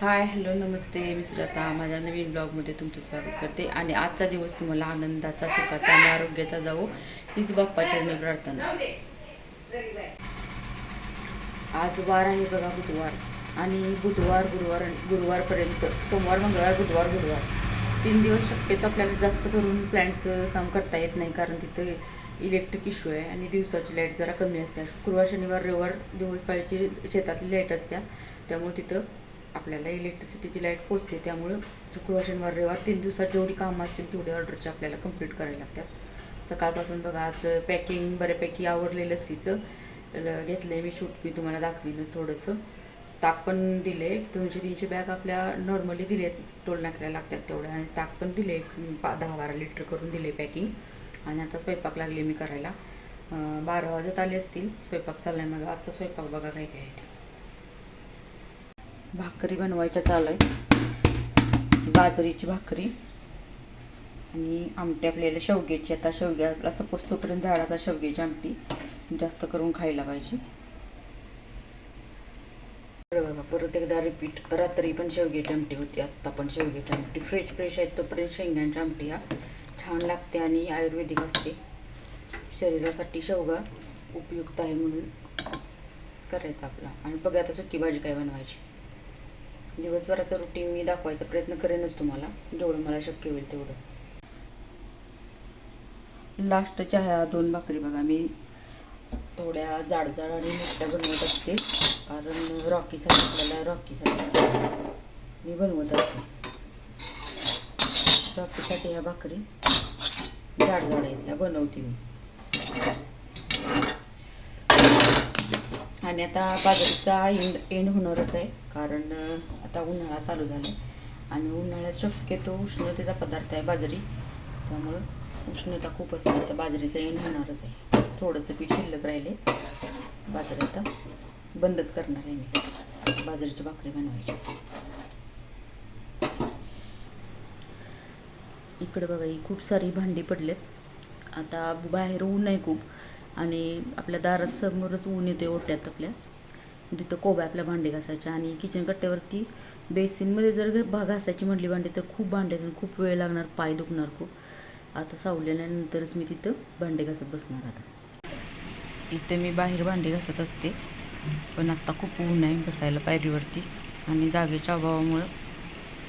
Hi hello नमस्ते. मी सुजाता. माझ्या नवीन ब्लॉगमध्ये तुमचं स्वागत करते. आणि आजचा दिवस तुम्हाला आनंदाचा सुखाचा आणि आरोग्याचा जाऊ हीच बाप्पाच्या प्रार्थना. आज वार आहे बघा बुधवार. आणि बुधवार गुरुवार गुरुवारपर्यंत सोमवार मंगळवार बुधवार गुरुवार. तीन दिवस शक्यतो आपल्याला जास्त करून प्लॅनचं काम करता येत नाही कारण तिथं इलेक्ट्रिक इश्यू आहे आणि दिवसाची लाइट जरा कमी असते. शुक्रवार शनिवार रविवार दिवस पाहिजे शेतातली लाइट असत्या. त्यामुळे तिथं आपल्याला इलेक्ट्रिसिटीची लाइट पोचते त्यामुळं शुक्रवार शनिवार रविवार तीन दिवसात जेवढी कामं असतील तेवढी ऑर्डरची आपल्याला कंप्लीट करायला लागतात. सकाळपासून बघा आज पॅकिंग बऱ्यापैकी आवडलेलं लस्सीचं घेतलं आहे मी शूट मी तुम्हाला दाखवीनच थोडंसं. ताक पण दिले दोनशे तीनशे बॅग आपल्या नॉर्मली दिले टोल नाकल्या लागतात तेवढ्या आणि ताक पण दिले पा दहा बारा लिटर करून दिले पॅकिंग आणि आता स्वयंपाक लागले मी करायला. बारा वाजत आले असतील स्वयंपाक चालला आहे माझा. आजचा स्वयंपाक बघा काय काय आहे भाकरी बनवायच्या चालू आहे बाजरीची भाकरी आणि आमटी आपल्याला शेवग्याची. आता शेवग्याला सपोज तोपर्यंत झाडाचा शेवग्याची आमटी जास्त करून खायला पाहिजे. बरं बघा परत एकदा रिपीट रात्री पण शेवग्याची आमटी होती आत्ता पण शेवग्याची आमटी. फ्रेश फ्रेश आहेत तोपर्यंत शेंगांची आमटी हा छान लागते आणि आयुर्वेदिक असते. शरीरासाठी शेवगा उपयुक्त आहे म्हणून करायचा आपला. आणि बघा आता सुकी भाजी काय बनवायची. दिवसभराचं रुटीन मी दाखवायचा प्रयत्न करेनच तुम्हाला. जेवढं मला शक्य होईल तेवढं. लास्टच्या ह्या दोन भाकरी बघा मी थोड्या जाड जाड आणि मोठ्या बनवत असते. कारण रॉकीसाठी आपल्याला रॉकीसाठी मी बनवत असते. रॉकीसाठी ह्या भाकरी जाड जाड आहेत ह्या बनवते मी. आणि आता बाजरीचा एंड एंड होणारच आहे. कारण आता उन्हाळा चालू झाला आणि उन्हाळ्यात शक्यतो उष्णतेचा पदार्थ आहे बाजरी. त्यामुळं उष्णता खूप असते तर बाजरीचा एंड होणारच आहे. थोडंसं पीठ शिल्लक राहिले. बाजरी आता बंदच करणार आहे मी. बाजरीची भाकरी बनवायची. इकडे बघा ही खूप सारी भांडी पडलेत. आता बाहेर ऊन आहे खूप. आणि आपल्या दारात समोरच ऊन येते ओट्यात आपल्या. तिथं कोबा आपल्या भांडे घासायच्या आणि किचन कट्ट्यावरती बेसिनमध्ये जर भा घासायची म्हटली भांडी तर खूप भांडे आहेत खूप वेळ लागणार पाय दुखणार खूप. आता सावलेल्यानंतरच मी तिथं भांडे घासत बसणार आता. इथं मी बाहेर भांडे घासत असते पण आत्ता खूप ऊन आहे बसायला पायरीवरती आणि जागेच्या अभावामुळं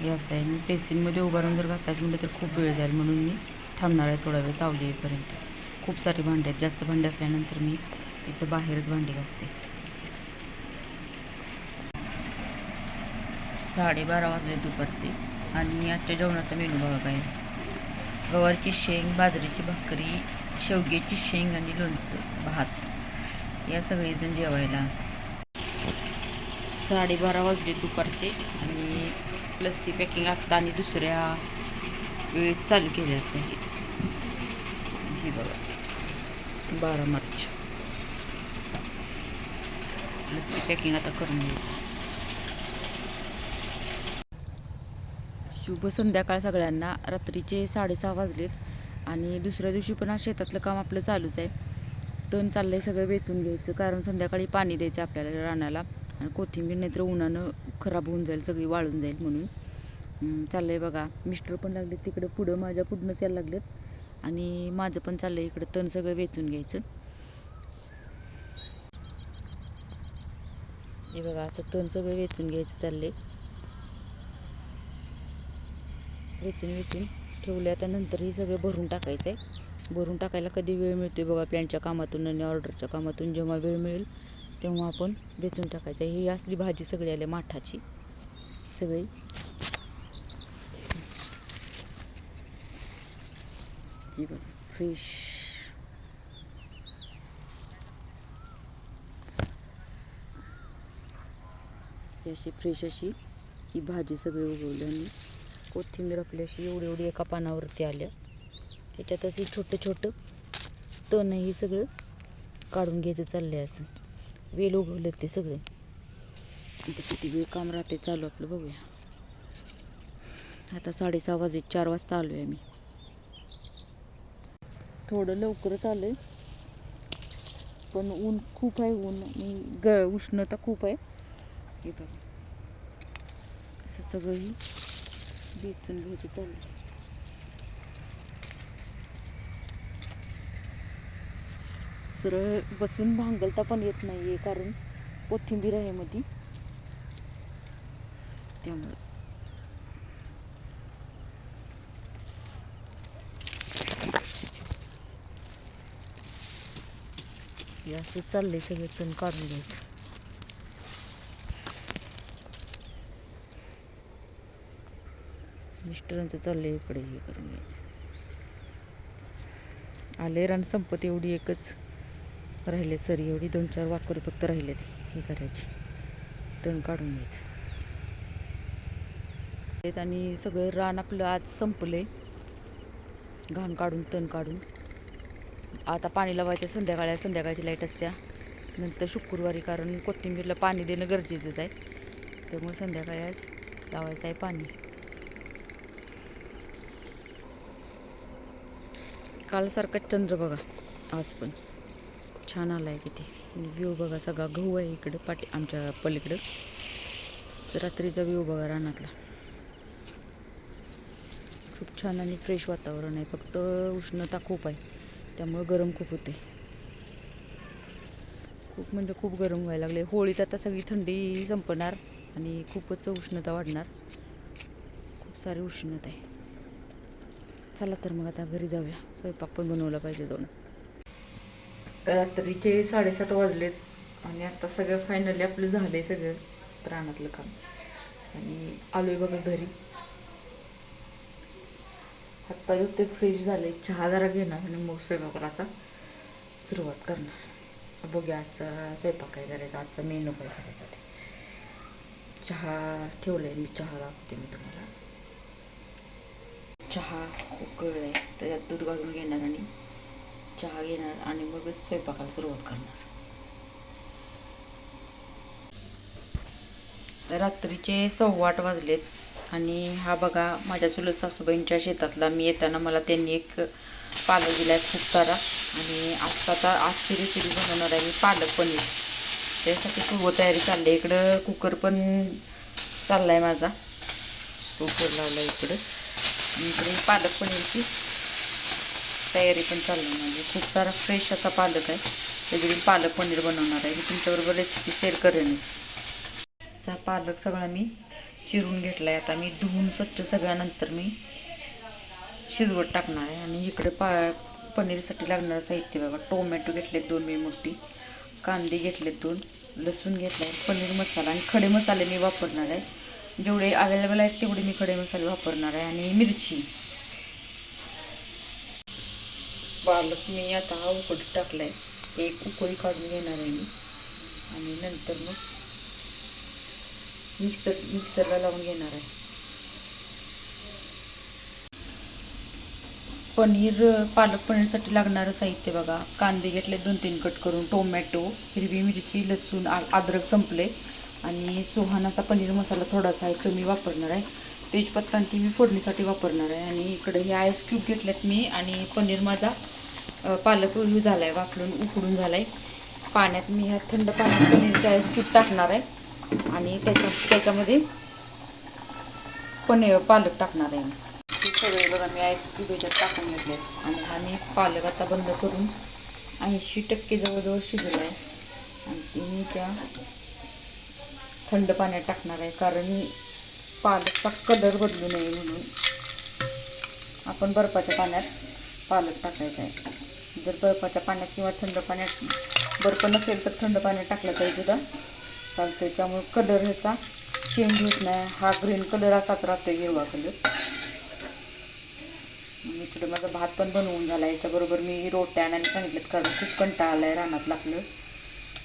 हे असं आहे. मी बेसिनमध्ये उभं राहून जर घासायचं म्हटलं तर खूप वेळ जाईल म्हणून मी थांबणार आहे थोडा वेळ सावली येईपर्यंत. खूप सारे भांडे आहेत. जास्त भांडे असल्यानंतर मी इथं बाहेरच भांडी घासते. साडेबारा वाजले दुपारचे आणि आजच्या जेवणाचा मेनू बघा काय गवारची शेंग बाजरीची भाकरी शेवग्याची शेंग आणि लोणचं भात. या सगळेजण जेवायला. साडेबारा वाजले दुपारचे आणि लस्सी पॅकिंग आत्ता आणि दुसऱ्या वेळेत चालू केली असते ही बघा. बारा मार्च. लस्सी पॅकिंग आता करून घ्यायचं. शुभ संध्याकाळ सगळ्यांना. रात्रीचे साडेसहा वाजलेत आणि दुसऱ्या दिवशी पण शेतातलं काम आपलं चालूच आहे. तण चाललं आहे सगळं वेचून घ्यायचं कारण संध्याकाळी पाणी द्यायचं आपल्याला रानाला. आणि कोथिंबीर नाहीतर उन्हानं खराब होऊन जाईल सगळी वाळून जाईल म्हणून. चाललं आहे बघा. मिस्टर पण लागले तिकडं. पुढं माझ्या पुढनंच यायला लागलेत. आणि माझं पण चाललं आहे इकडं तण सगळं वेचून घ्यायचं. हे बघा असं तण सगळं वेचून घ्यायचं चालले वेचून वेचून ठेवले आता नंतर हे सगळं भरून टाकायचं आहे भरून टाकायला कधी वेळ मिळतो बघा प्लॅनच्या कामातून आणि ऑर्डरच्या कामातून जेव्हा वेळ मिळेल तेव्हा आपण वेचून टाकायचं. आहे ही असली भाजी सगळी आली माठाची. सगळी. फ्रेश ही अशी फ्रेश अशी ही भाजी सगळी उगवली आणि कोथिंबीर आपली अशी एवढी एवढी एका पानावरती आल्या. त्याच्यातच ही छोटं छोटं तण हे सगळं काढून घ्यायचं चाललं आहे असं. वेल उगवले ते सगळे. आता किती वेळ काम राहते चालू आपलं बघूया. आता साडेसहा वाजे चार वाजता आलो आहे मी थोडं लवकरच आलं आहे पण ऊन खूप आहे ऊन आणि ग उष्णता खूप आहे. हे बघा. सगळंही बेचून घ्यायचं चाललं सरळ बसून भांगलता पण येत नाही आहे कारण कोथिंबीर आहे मध्ये त्यामुळे. असं चाललंय सगळं तण काढून घ्यायचं. मिस्टरांचं चाललंय इकडे हे करून घ्यायचं. आले रान संपत एवढी एकच. राहिले सरी एवढी दोन चार वाकुरे फक्त राहिले हे करायची. तण काढून घ्यायचं. आणि सगळं रान आपलं आज संपलंय. घाण काढून तण काढून. आता पाणी लावायचं संध्याकाळी संध्याकाळची लाइट असत्या नंतर शुक्रवारी कारण कोथिंबीरला पाणी देणं गरजेचंच आहे. त्यामुळे संध्याकाळी आज लावायचं आहे पाणी. कालसारखा चंद्र बघा आज पण. छान आला आहे किती. व्ह्यू बघा सगळा गहू आहे इकडं पाठी आमच्या पलीकडं. तर रात्रीचा व्ह्यू बघा रानातला. खूप छान आणि फ्रेश वातावरण आहे. फक्त उष्णता खूप आहे. त्यामुळं गरम खूप होते. खूप म्हणजे खूप गरम व्हायला लागले. होळीत आता सगळी थंडी संपणार आणि खूपच उष्णता वाढणार. खूप सारी उष्णता आहे चला तर मग आता घरी जाऊया. स्वयंपाक पण बनवला पाहिजे जाऊन रात्रीचे साडेसात वाजलेत आणि आता सगळं फायनली आपलं झालं आहे सगळं. रानातलं काम. आणि आलो आहे बघा घरी. हातपाय ते फ्रेश झाले चहा जरा घेणार आणि मग स्वयंपाकाला आता सुरुवात करणार. बघूया आजचा स्वयंपाक काय करायचा आजचा मेनू काय करायचा ते. चहा ठेवलाय मी चहा दाखवते मी तुम्हाला. चहा उकळलाय त्याच्यात दूध घालून घेणार आणि चहा घेणार आणि मगच स्वयंपाकाला सुरुवात करणार. रात्रीचे सव्वा आठ वाजलेत. आणि हा बघा माझ्या चुलत सासूबाईंच्या शेतातला मी येताना मला त्यांनी एक पालक दिला आहे खूप सारा. आणि आत्ता आता आजची रेसिपी बनवणार आहे मी पालक पनीर. त्यासाठी पूर्वतयारी चालली आहे. इकडं कुकर पण चालला आहे माझा. कुकर लावला इकडं. आणि इकडे पालक पनीरची तयारी पण चालली आहे माझी. खूप सारा फ्रेश असा पालक आहे. त्याच्याकडे पालक पनीर बनवणार आहे. मी तुमच्याबरोबर रेसिपी शेअर करेन. पालक सगळा मी चिरून घेतला आहे आता मी धुवून स्वच्छ सगळ्यानंतर मी शिजवत टाकणार आहे. आणि इकडे पा पनीरसाठी लागणारं साहित्य बघा. टोमॅटो घेतले दोन मी मोठी कांदे घेतले दोन लसूण घेतला आहे पनीर मसाला आणि खडे मसाले मी वापरणार आहे. जेवढे अवेलेबल आहेत तेवढे मी खडे मसाले वापरणार आहे. आणि मिरची. पालक मी आता हा उकडीत टाकला आहे एक उकळी काढून घेणार आहे मी. आणि नंतर मग मिक्सर मिक्सरला लावून घेणार आहे. पनीर पालक पनीरसाठी लागणारं साहित्य बघा. कांदे घेतले दोन तीन कट करून. टोमॅटो हिरवी मिरची लसूण अद्रक संपले. आणि सुहानाचा पनीर मसाला थोडासा आहे तो मी वापरणार आहे. तेजपत्ता ती मी फोडणीसाठी वापरणार आहे. आणि इकडे हे आईस क्यूब घेतल्यात मी. आणि पनीर माझा पालक झाला आहे वाफलून उकडून झाला आहे पाण्यात मी ह्या थंड पाण्यात पनीरचा आईस क्यूब टाकणार आहे. आणि त्याच्या त्याच्यामध्ये पनीर पालक टाकणार आहे. मी हे सगळे बघा मी आयस क्यूब टाकून घेतले. आणि हा मी पालक आता बंद करून ऐंशी टक्के जवळजवळ शिजला आहे. आणि ती मी त्या थंड पाण्यात टाकणार आहे कारण पालकचा कलर बदलू नये म्हणून आपण बर्फाच्या पाण्यात पालक टाकायचा आहे. जर बर्फाच्या पाण्यात किंवा थंड पाण्यात बर्फ नसेल तर थंड पाण्यात टाकलं तरी सुद्धा चालतं त्यामुळे कलर ह्याचा चेंज होत नाही. हा ग्रीन कलर असाच राहतो हिरवा कलर इकडे माझा भात पण बनवून झाला. याच्याबरोबर मी रोट्या आणि सांगितलं कारण खूप कंटाळा आला आहे रानात लागलं.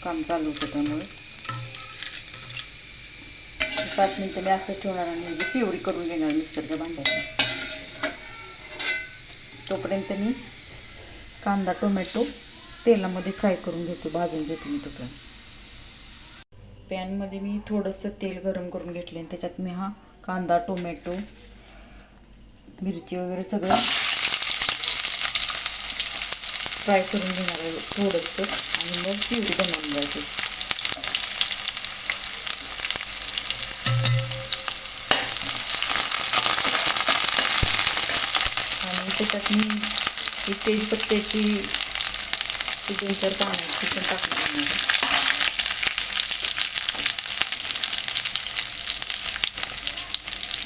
काम चालू होतं त्यामुळे. पाच मिनटं मी असं ठेवणार आणि म्हणजे प्युरी करून घेणार मिक्सरच्या भांड्यात तोपर्यंत मी कांदा टोमॅटो तेलामध्ये फ्राय करून घेतो. भाजून घेतो मी तोपर्यंत. पॅनमध्ये मी थोडंसं तेल गरम करून घेतले आणि त्याच्यात मी हा कांदा टोमॅटो मिरची वगैरे सगळं फ्राय करून घेणार आहे थोडंसं आणि मग चिवडी बनवून जायचे आणि त्याच्यात मी तेजपत्त्याची दोन चार पाण्याची पण टाकून घेणार आहे.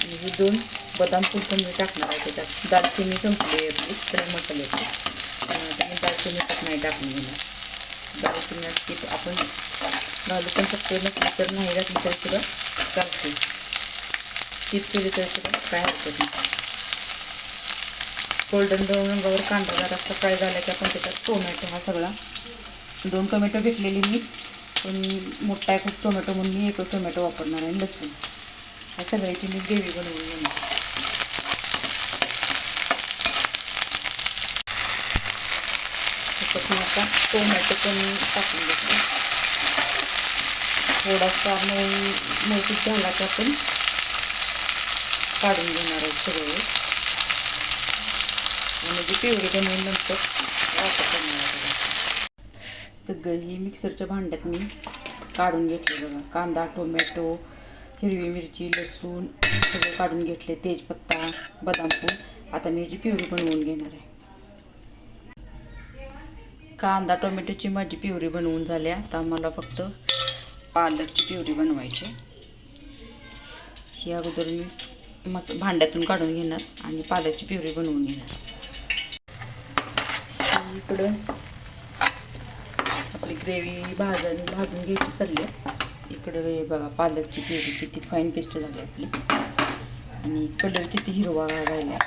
आणि हे दोन बदाम फूल मी टाकणार आहे त्याच्यात. दालचिनी संपली आहे आपली फ्राय मसाल्याची त्यामुळे दालचिनी पण नाही टाकून घेणार दालचिनी असते तर आपण घालू पण शकतो नसली तर नाही घातली तर सुद्धा चालते स्किप केली तर सुद्धा काय हरकत नाही. गोल्डन ब्राऊन रंगावर कांदा जरा फ्राय झाला की आपण त्याच्यात टोमॅटो हा सगळा दोन टोमॅटो घेतलेली मी. पण मोठा आहे खूप टोमॅटो म्हणून मी एक टोमॅटो वापरणार आहे लसूण. ह्या सगळ्याची मी ग्रेव्ही बनवून घेणार त्याच्यात मी आता टोमॅटो पण टाकून घेतले थोडासा मऊ मऊसूत झाला का आपण काढून घेणार आहे सगळे. आणि जी पिवळी बनवून नंतर वापर करणार सगळं ही मिक्सरच्या भांड्यात मी काढून घेतले बघा. कांदा टोमॅटो हिरवी मिरची लसूण सगळं काढून घेतले तेजपत्ता बदाम फूल आता मी जी पिवरी बनवून घेणार आहे कांदा टोमॅटोची माझी पिवरी बनवून झाली आहे. आता मला फक्त पालकची प्युरी बनवायची ही अगोदर मी मस भांड्यातून काढून घेणार आणि पालकची पिवरी बनवून घेणार इकडं आपली ग्रेव्ही भाजून भाजून घ्यायची चालली आहे. इकडं बघा पालकची पेरी किती फाईन पेस्ट झाली आपली. आणि कलर किती हिरवा राहिला.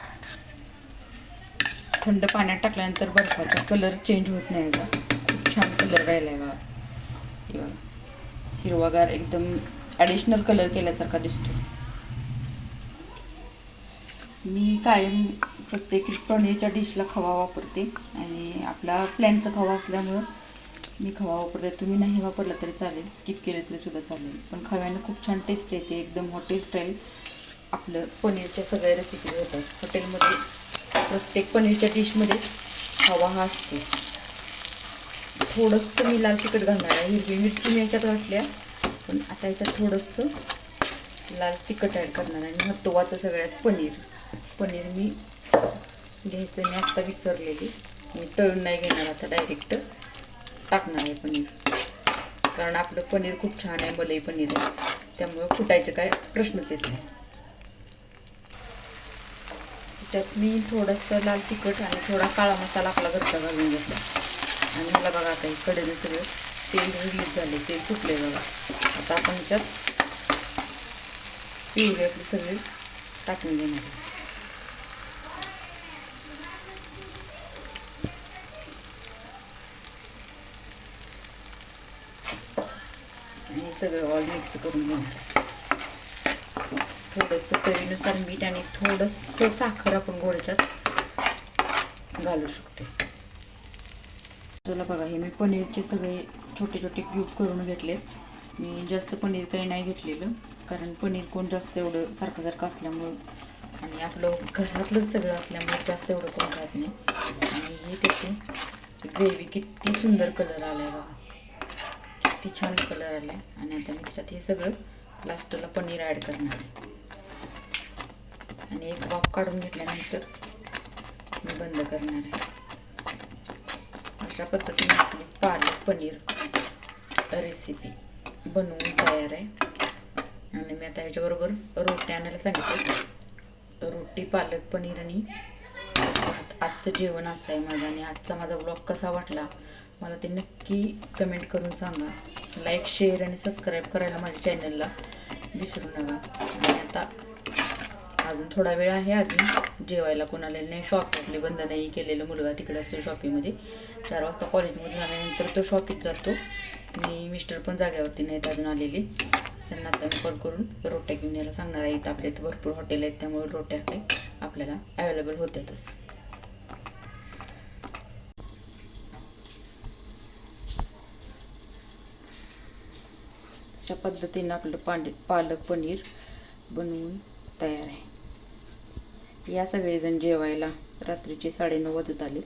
थंड पाण्यात टाकल्यानंतर बर्फाचा कलर चेंज होत नाही बघा. खूप छान कलर राहिला आहे बघा. हिरवागार एकदम ॲडिशनल कलर केल्यासारखा दिसतो मी कायम प्रत्येक पनीरच्या डिशला खवा वापरते. आणि आपला प्लॅनचा खवा असल्यामुळं मी खवा वापरते तुम्ही नाही वापरला तरी चालेल. स्किप केलं तरी सुद्धा चालेल. पण खव्यानं खूप छान टेस्ट येते. एकदम हॉटेल स्टाईल आपलं पनीरच्या सगळ्या रेसिपीज होतात. हॉटेलमध्ये प्रत्येक पनीरच्या डिशमध्ये खवा हा असतो. थोडंसं मी लाल तिखट घालणार आहे. हिरवी मिरची मी याच्यात घातल्या पण आता याच्यात थोडंसं लाल तिखट ॲड करणार आहे. आणि महत्त्वाचं सगळ्यात पनीर. पनीर मी घ्यायचं मी आत्ता विसरलेली. मी तळून नाही घेणार आता डायरेक्ट टाकणार आहे पनीर. कारण आपलं पनीर खूप छान आहे मलई पनीर आहे. त्यामुळं फुटायचे काय प्रश्नच येत नाही. त्याच्यात मी थोडंसं लाल तिखट आणि थोडा काळा मसाला आपला घरचा घालून घेतला. आणि मला बघा आता हे कडेने सगळं तेल रिलीज झाले तेल सुटले बघा. आता आपण त्यात पिवळी आपली सगळी टाकून घेणार आहे. आणि हे सगळं ऑल मिक्स करून घेणार थोडंसं चवीनुसार मीठ आणि थोडंसं साखर आपण गोळ्याच्यात घालू शकतो चला बघा हे मी पनीरचे सगळे छोटे छोटे क्यूब करून घेतले मी जास्त पनीर काही नाही घेतलेलं कारण पनीर कोण जास्त एवढं सारखं सारखं असल्यामुळं आणि आपलं घरातलंच सगळं असल्यामुळे जास्त एवढं कोण खात नाही. आणि हे त्याचे ग्रेव्ही किती सुंदर कलर आला आहे बघा. किती छान कलर आला आहे आणि आता मी त्याच्यात हे सगळं लास्टला पनीर ॲड करणार आहे. आणि एक वाफ काढून घेतल्यानंतर मी बंद करणार आहे. अशा पद्धतीने आपली पालक पनीर रेसिपी बनवून तयार आहे. आणि मी आता ह्याच्याबरोबर रोटी आणायला सांगितलं. रोटी पालक पनीर आणि आजचं जेवण असं आहे माझं आणि आजचा माझा ब्लॉग कसा वाटला मला ते नक्की कमेंट करून सांगा. लाईक शेअर आणि सबस्क्राईब करायला माझ्या चॅनलला विसरू नका. आणि आता अजून थोडा वेळ आहे अजून जेवायला कोणाला नाही. शॉप बंद नाही केलेलं मुलगा तिकडे असतो शॉपिंगमध्ये चार वाजता कॉलेजमधून आल्यानंतर तो शॉपीत जातो. मी मिस्टर पण जाग्यावरती नाहीत अजून आलेले. त्यांना आता मी कॉल करून रोट्या घेऊन यायला सांगणार आहे. इथं आपल्या इथं भरपूर हॉटेल आहेत त्यामुळे रोट्या काही आपल्याला अवेलेबल होतातच. अशा पद्धतीनं आपलं पांडे पालक पनीर बनवून तयार आहे. या सगळेजण जेवायला रात्रीचे साडेनऊ वाजत आले